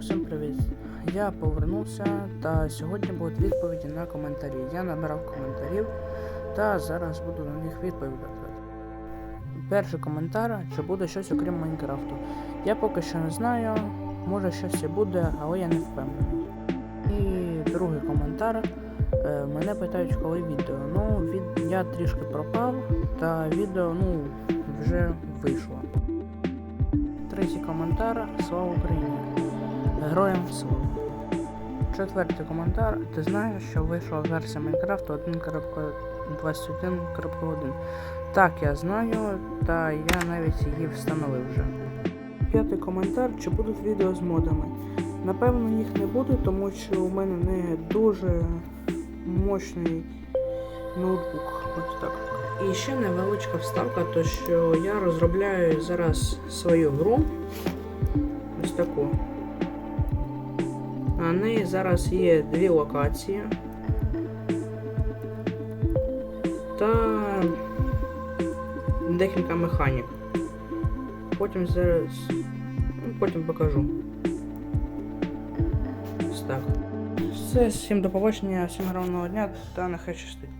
Всім привіт! Я повернувся та сьогодні будуть відповіді на коментарі. Я набирав коментарів та зараз буду на них відповідати. Перший коментар, чи буде щось окрім Майнкрафту. Я поки що не знаю, може щось і буде, але я не впевнений. І другий коментар. е, Мене питають, коли відео. Ну, від... я трішки пропав, та відео ну, вже вийшло. Третій коментар. Слава Україні! Героям слава. Четвертий коментар. Ти знаєш, що вийшла версія Майнкрафту 1.21.1. Так, я знаю, та я навіть її встановив вже. П'ятий коментар. Чи будуть відео з модами? Напевно, їх не буде, тому що у мене не дуже мощний ноутбук. Ось так. І ще невеличка вставка, то що я розробляю зараз свою гру. Ось таку. На неї зараз є дві локації. Та декілька механік. Потім зараз. Ну, потім покажу. Все, всім до побачення, всім гарного дня та нехай щастить.